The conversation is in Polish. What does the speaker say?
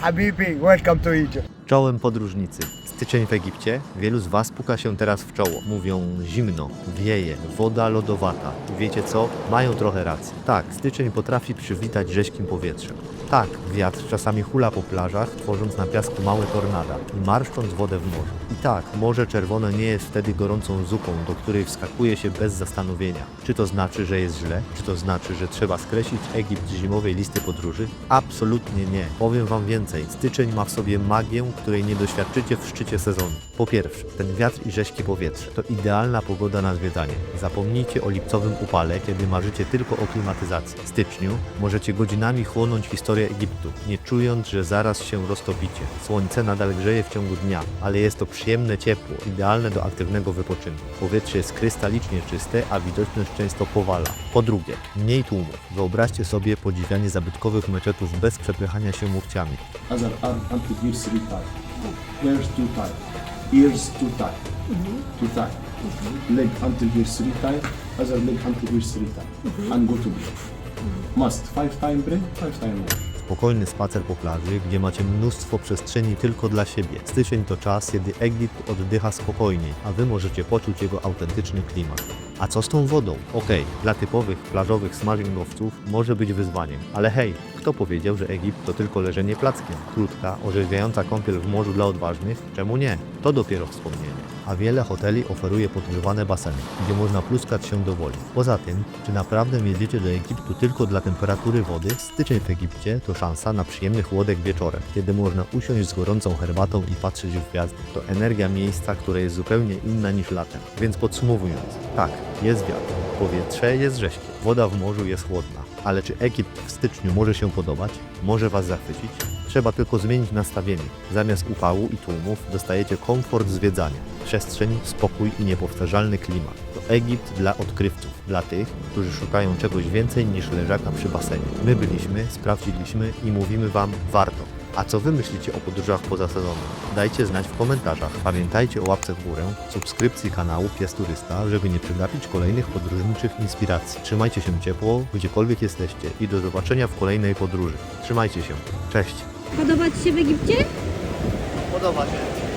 Habibi, welcome to Egypt. Czołem podróżnicy. Styczeń w Egipcie? Wielu z Was puka się teraz w czoło. Mówią zimno, wieje, woda lodowata. I wiecie co? Mają trochę racji. Tak, styczeń potrafi przywitać rzeźkim powietrzem. Tak, wiatr czasami hula po plażach, tworząc na piasku małe tornada i marszcząc wodę w morzu. I tak, Morze Czerwone nie jest wtedy gorącą zupą, do której wskakuje się bez zastanowienia. Czy to znaczy, że jest źle? Czy to znaczy, że trzeba skreślić Egipt z zimowej listy podróży? Absolutnie nie. Powiem Wam więcej. Styczeń ma w sobie magię, której nie doświadczycie w szczycie sezonu. Po pierwsze, ten wiatr i rześkie powietrze to idealna pogoda na zwiedzanie. Zapomnijcie o lipcowym upale, kiedy marzycie tylko o klimatyzacji. W styczniu możecie godzinami chłonąć historię Egiptu, nie czując, że zaraz się roztopicie. Słońce nadal grzeje w ciągu dnia, ale jest to przyjemne ciepło, idealne do aktywnego wypoczynku. Powietrze jest krystalicznie czyste, a widoczność często powala. Po drugie, mniej tłumów. Wyobraźcie sobie podziwianie zabytkowych meczetów bez przepychania się mówcami. other arm until here three times. Hairs two times. Ears two times. Two times. Leg until here three times. Other leg until here three times. Mm-hmm. And go to bed. Must five time break, five time walk. Spokojny spacer po plaży, gdzie macie mnóstwo przestrzeni tylko dla siebie. Styczeń to czas, kiedy Egipt oddycha spokojniej, a wy możecie poczuć jego autentyczny klimat. A co z tą wodą? Okej, dla typowych plażowych smażingowców może być wyzwaniem, ale hej, kto powiedział, że Egipt to tylko leżenie plackiem? Krótka, orzeźwiająca kąpiel w morzu dla odważnych? Czemu nie? To dopiero wspomnienie. A wiele hoteli oferuje podgrzewane baseny, gdzie można pluskać się do woli. Poza tym, czy naprawdę jedziecie do Egiptu tylko dla temperatury wody? Styczeń w Egipcie to szansa na przyjemny chłodek wieczorem, kiedy można usiąść z gorącą herbatą i patrzeć w gwiazdy. To energia miejsca, które jest zupełnie inna niż latem. Więc podsumowując, tak, jest wiatr, powietrze jest rześkie, woda w morzu jest chłodna. Ale czy Egipt w styczniu może się podobać? Może Was zachwycić? Trzeba tylko zmienić nastawienie. Zamiast upału i tłumów dostajecie komfort zwiedzania, przestrzeń, spokój i niepowtarzalny klimat. To Egipt dla odkrywców, dla tych, którzy szukają czegoś więcej niż leżaka przy basenie. My byliśmy, sprawdziliśmy i mówimy Wam warto. A co Wy myślicie o podróżach poza sezonem? Dajcie znać w komentarzach. Pamiętajcie o łapce w górę, subskrypcji kanału Pies Turysta, żeby nie przegapić kolejnych podróżniczych inspiracji. Trzymajcie się ciepło, gdziekolwiek jesteście i do zobaczenia w kolejnej podróży. Trzymajcie się. Cześć! Podoba Ci się w Egipcie? Podoba się.